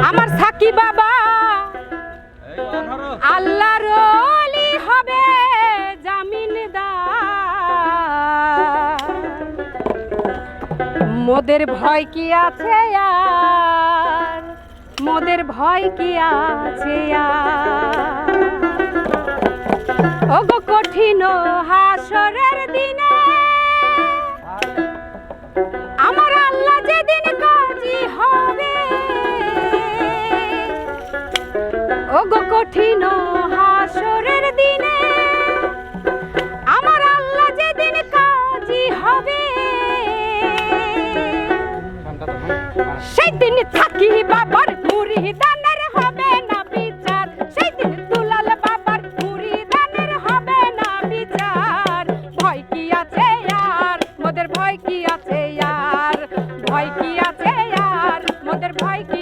আমার সাকি বাবা। আল্লাহ রলি হবে মোদের ভয় কি আছে আর? মোদের ভয় কি আছে আর? ওগো কঠিন হাসরের দিনে সেই থাকি বাবার দানের হবে না বিচার সেই বাবার দানের হবে না বিচার ভয় কি আছে আর মোদের ভয় কি আছে আর ভয় কি আছে আর মোদের ভয় কি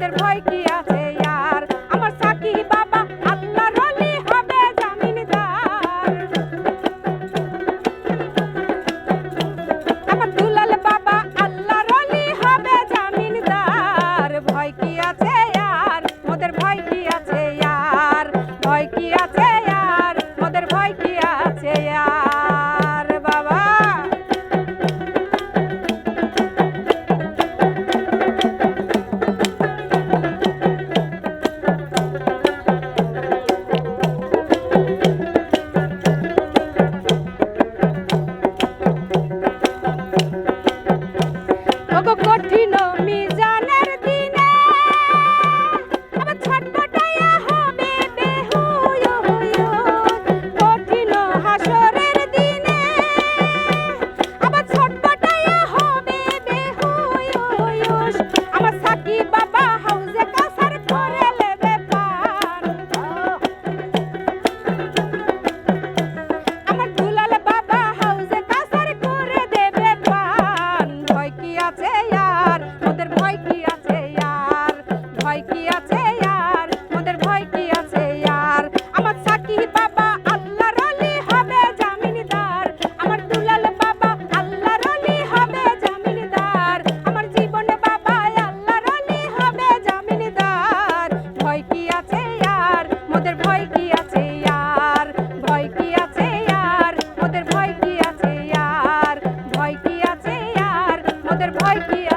তোদের ভয় কি আছে আর? আমার সাকি বাবা আল্লাহর রলি হবে জামিনদার। আমার দুলাল বাবা আল্লাহর অলি হবে জামিনদার। ভয় কি আছে আর? তোদের ভয় কি আছে আছে আর। ওদের ভয় কি আছে আর? ভয় কি আছে Давай, Кіра!